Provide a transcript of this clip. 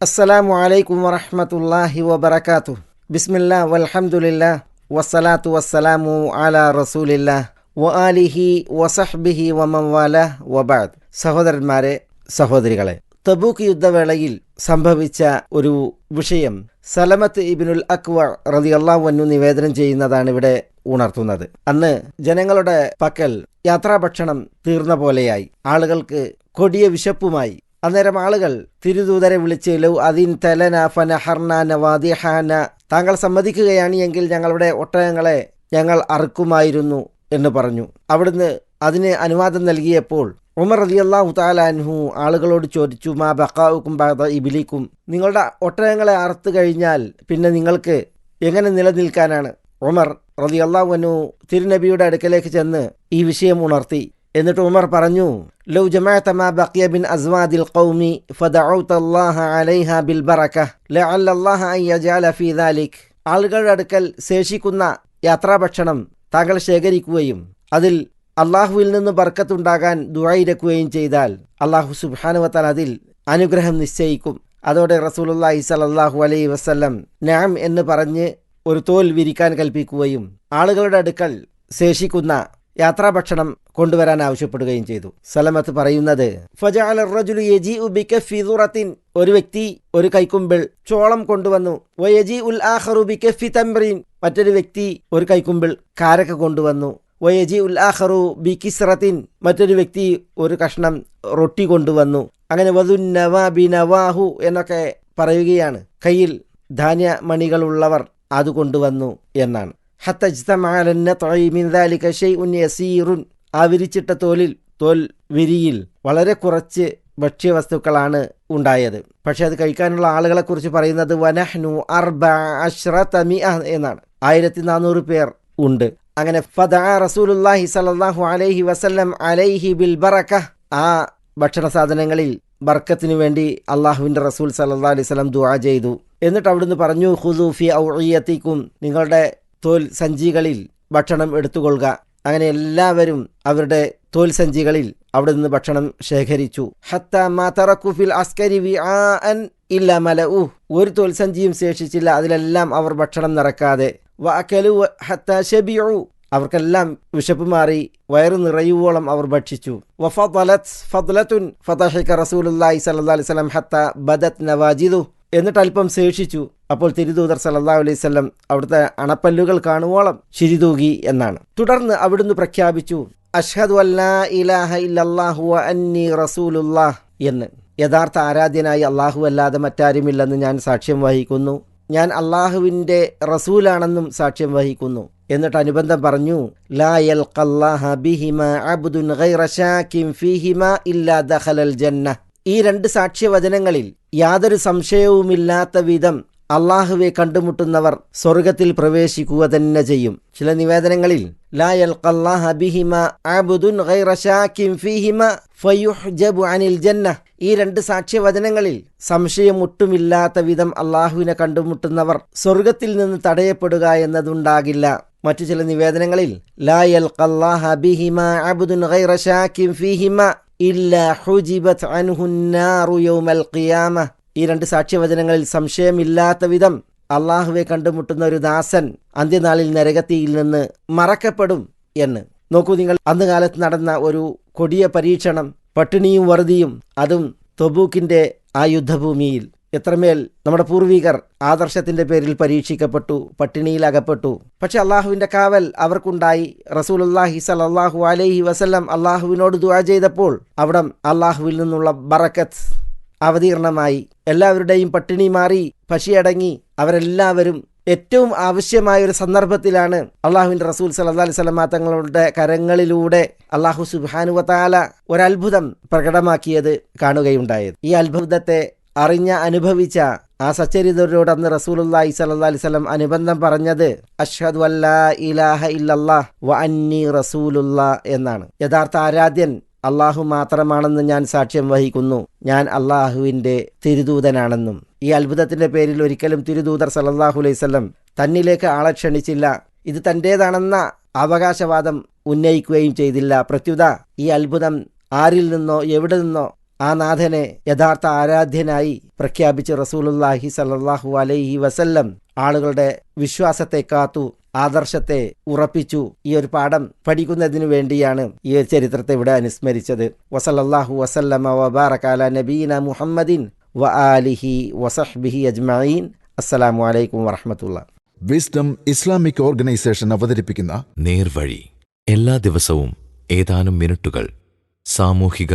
അസ്സലാമു അലൈക്കും വറഹ്മത്തുള്ളാഹി വബറകാതുഹു. ബിസ്മില്ല വലഹമുല്ല വസ്സലാത്തു വസ്സലാമു അലാ റസൂലില്ല വ ആലിഹി വസഹ്ബിഹി വമൻ വാല വബാദ് സഹോദരന്മാരെ സഹോദരികളെ തബൂക്ക് യുദ്ധവേളയിൽ സംഭവിച്ച ഒരു വിഷയം സലമത്ത് ഇബിനുൽ അക്വ അൻഹു നിവേദനം ചെയ്യുന്നതാണ് ഇവിടെ ഉണർത്തുന്നത്. അന്ന് ജനങ്ങളുടെ പക്കൽ യാത്രാഭക്ഷണം തീർന്ന പോലെയായി. ആളുകൾക്ക് കൊടിയ വിശപ്പുമായി അന്നേരം ആളുകൾ തിരുദൂതരെ വിളിച്ച് ലൗ അതിൻ തലന ഫനഹർന നവാദിഹാന. താങ്കൾ സമ്മതിക്കുകയാണ് എങ്കിൽ ഞങ്ങളുടെ ഒട്ടകങ്ങളെ ഞങ്ങൾ അറുക്കുമായിരുന്നു എന്ന് പറഞ്ഞു. അവിടുന്ന് അതിന് അനുവാദം നൽകിയപ്പോൾ ഉമർ റളിയല്ലാഹു തആല അൻഹു ആളുകളോട് ചോദിച്ചു മാ ബക്കാവുക്കും ബാദ ഇബിലിക്കും? നിങ്ങളുടെ ഒട്ടകങ്ങളെ അറുത്തു കഴിഞ്ഞാൽ പിന്നെ നിങ്ങൾക്ക് എങ്ങനെ നിലനിൽക്കാനാണ്? ഉമർ റളിയല്ലാഹു അൻഹു തിരുനബിയുടെ അടുക്കലേക്ക് ചെന്ന് ഈ വിഷയം ഉണർത്തി. എന്നിട്ട് ഉമർ പറഞ്ഞു ലൗ ബഖിയ ബിൻ അസ്വാദിൽ ഖൗമി അലൈഹ ബിൽ ബറക ഫീ ദാലിക്. ആളുകളുടെ അടുക്കൽ ശേഷിക്കുന്ന യാത്രാഭക്ഷണം താങ്കൾ ശേഖരിക്കുകയും അതിൽ അള്ളാഹുവിൽ നിന്ന് ബർക്കത്തുണ്ടാകാൻ ദുആയിരക്കുകയും ചെയ്താൽ അള്ളാഹു സുബ്ഹാനുവത്താൽ അതിൽ അനുഗ്രഹം നിശ്ചയിക്കും. അതോടെ റസൂലുള്ളാഹി സ്വല്ലല്ലാഹു അലൈ വസല്ലം നാം എന്ന് പറഞ്ഞ് ഒരു തോൽ വിരിക്കാൻ കൽപ്പിക്കുകയും ആളുകളുടെ അടുക്കൽ ശേഷിക്കുന്ന യാത്രാഭക്ഷണം കൊണ്ടുവരാൻ ആവശ്യപ്പെടുകയും ചെയ്തു. സലമത്ത് പറയുന്നത് ഒരു വ്യക്തി ഒരു കൈക്കുമ്പിൾ ചോളം കൊണ്ടുവന്നു. ഉൽ മറ്റൊരു വ്യക്തി ഒരു കൈക്കുമ്പിൾ കാരക്ക കൊണ്ടുവന്നു. വയജി ഉൽ ബി കിസ്റത്തിൻ. മറ്റൊരു വ്യക്തി ഒരു കഷ്ണം റൊട്ടി കൊണ്ടുവന്നു. അങ്ങനെ വധു നവാ ബി നവാഹു എന്നൊക്കെ പറയുകയാണ്. കയ്യിൽ ധാന്യ മണികളുള്ളവർ അത് കൊണ്ടുവന്നു എന്നാണ്. യസീറുൻ ആ വിരിച്ചിട്ട തോലിൽ തോൽ വിരിയിൽ വളരെ കുറച്ച് ഭക്ഷ്യവസ്തുക്കളാണ് ഉണ്ടായത്. പക്ഷെ അത് കഴിക്കാനുള്ള ആളുകളെ കുറിച്ച് പറയുന്നത് വനഹ്നു അർബ അഷ്റമി എന്നാണ്. ആയിരത്തി നാനൂറ് പേർ ഉണ്ട്. അങ്ങനെ അലൈഹി അലൈഹി ബിൽ ബറക. ആ ഭക്ഷണ സാധനങ്ങളിൽ ബർക്കത്തിനു വേണ്ടി അള്ളാഹുവിന്റെ റസൂൽ സല്ലാ അലൈഹി സ്വലം ദുആ ചെയ്തു. എന്നിട്ട് അവിടുന്ന് പറഞ്ഞു ഹുദൂഫി ഔയ്യത്തിക്കും നിങ്ങളുടെ തോൽ സഞ്ചികളിൽ ഭക്ഷണം എടുത്തുകൊള്ളുക. അങ്ങനെ എല്ലാവരും അവരുടെ തോൽ സഞ്ചികളിൽ അവിടെ നിന്ന് ഭക്ഷണം ശേഖരിച്ചു. ഹത്ത അസ്കരി ഒരു തോൽ സഞ്ചിയും ശേഷിച്ചില്ല. അതിലെല്ലാം അവർ ഭക്ഷണം നിറക്കാതെ. ഹത്ത അവർക്കെല്ലാം വിശപ്പ് മാറി വയറ് നിറയുവോളം അവർ ഭക്ഷിച്ചു. എന്നിട്ട് അല്പം ശേഷിച്ചു. അപ്പോൾ തിരുദൂതർ സല്ലല്ലാഹു അലൈഹി വസല്ലം അവിടുത്തെ അണപ്പല്ലുകൾ കാണുവോളം ചിരിതൂകി എന്നാണ്. തുടർന്ന് അവിടുന്ന് പ്രഖ്യാപിച്ചു അഷ്ഹദു എന്ന്. യഥാർത്ഥ ആരാധ്യനായി അള്ളാഹു അല്ലാതെ മറ്റാരുമില്ലെന്ന് ഞാൻ സാക്ഷ്യം വഹിക്കുന്നു. ഞാൻ അള്ളാഹുവിന്റെ റസൂലാണെന്നും സാക്ഷ്യം വഹിക്കുന്നു. എന്നിട്ട് അനുബന്ധം പറഞ്ഞു ഈ രണ്ട് സാക്ഷ്യവചനങ്ങളിൽ യാതൊരു സംശയവുമില്ലാത്ത വിധം അള്ളാഹുവെ കണ്ടുമുട്ടുന്നവർ സ്വർഗത്തിൽ പ്രവേശിക്കുക തന്നെ ചെയ്യും. ചില നിവേദനങ്ങളിൽ ഈ രണ്ട് സാക്ഷ്യവചനങ്ങളിൽ സംശയം ഒട്ടുമില്ലാത്ത വിധം അള്ളാഹുവിനെ കണ്ടുമുട്ടുന്നവർ സ്വർഗത്തിൽ നിന്ന് തടയപ്പെടുക എന്നതുണ്ടാകില്ല. മറ്റു ചില നിവേദനങ്ങളിൽ ഇല്ലാ ഹുജിബത് അൻഹുന്നാറു യൗമൽ ഖിയാമ. ഈ രണ്ട് സാക്ഷ്യവചനങ്ങളിൽ സംശയമില്ലാത്ത വിധം അള്ളാഹുവെ കണ്ടുമുട്ടുന്ന ഒരു ദാസൻ അന്ത്യനാളിൽ നരകത്തിയിൽ നിന്ന് മറക്കപ്പെടും എന്ന്. നോക്കൂ നിങ്ങൾ അന്ന് കാലത്ത് നടന്ന ഒരു കൊടിയ പരീക്ഷണം പട്ടിണിയും വറുതിയും അതും തൊബൂക്കിന്റെ ആ യുദ്ധഭൂമിയിൽ. എത്രമേൽ നമ്മുടെ പൂർവികർ ആദർശത്തിന്റെ പേരിൽ പരീക്ഷിക്കപ്പെട്ടു പട്ടിണിയിൽ അകപ്പെട്ടു. പക്ഷെ അള്ളാഹുവിന്റെ കാവൽ അവർക്കുണ്ടായി. റസൂൽ അള്ളാഹി സലല്ലാഹു അലൈഹി വസല്ലം അള്ളാഹുവിനോട് ദുവാ ചെയ്തപ്പോൾ അവിടം അള്ളാഹുവിൽ നിന്നുള്ള ബറക്കത്ത് അവതീർണമായി. എല്ലാവരുടെയും പട്ടിണി മാറി പശിയടങ്ങി അവരെല്ലാവരും ഏറ്റവും ആവശ്യമായ ഒരു സന്ദർഭത്തിലാണ് അള്ളാഹുവിന്റെ റസൂൽ സല്ലാ അലൈഹി സ്വലമാ തങ്ങളുടെ കരങ്ങളിലൂടെ അള്ളാഹു സുബാനുവതാല ഒരത്ഭുതം പ്രകടമാക്കിയത് കാണുകയുണ്ടായത്. ഈ അത്ഭുതത്തെ അറിഞ്ഞ അനുഭവിച്ച ആ സച്ചരിതരോട് അന്ന് റസൂലുല്ലാഹി സല്ലാ അലൈഹി സ്വലം അനുബന്ധം പറഞ്ഞത് അഷ്ഹദു അല്ലാ ഇലാഹ ഇല്ലല്ലാഹ് വ അന്നി റസൂലുള്ള എന്നാണ്. യഥാർത്ഥ ആരാധ്യൻ അള്ളാഹു മാത്രമാണെന്ന് ഞാൻ സാക്ഷ്യം വഹിക്കുന്നു. ഞാൻ അള്ളാഹുവിന്റെ തിരുദൂതനാണെന്നും. ഈ അത്ഭുതത്തിന്റെ പേരിൽ ഒരിക്കലും തിരുദൂതർ സല്ലാഹു അലൈവല്ലം തന്നിലേക്ക് ആളെ ക്ഷണിച്ചില്ല. ഇത് തന്റേതാണെന്ന അവകാശവാദം ഉന്നയിക്കുകയും ചെയ്തില്ല. പ്രത്യുത ഈ അത്ഭുതം ആരിൽ നിന്നോ എവിടെ നിന്നോ ആ നാഥനെ യഥാർത്ഥ ആരാധ്യനായി പ്രഖ്യാപിച്ച് റസൂലുല്ലാഹി സല്ലാഹു അലൈഹി വസല്ലം ആളുകളുടെ വിശ്വാസത്തെ കാത്തു ആദർശത്തെ ഉറപ്പിച്ചു. ഈ ഒരു പാഠം പഠിക്കുന്നതിനു വേണ്ടിയാണ് ഈ ഒരു ചരിത്രത്തെ ഇവിടെ അനുസ്മരിച്ചത്. വസലല്ലാഹു വസല്ലമ വബാറകാല നബീന മുഹമ്മദിൻ വ ആലിഹി വസഹ്ബിഹി അജ്മഈൻ. അസ്സലാമു അലൈക്കും വറഹമത്തുള്ള. വിസ്ഡം ഇസ്ലാമിക് ഓർഗനൈസേഷൻ അവതരിപ്പിക്കുന്ന നേർവഴി. എല്ലാ ദിവസവും ഏതാനും മിനിറ്റുകൾ സാമൂഹിക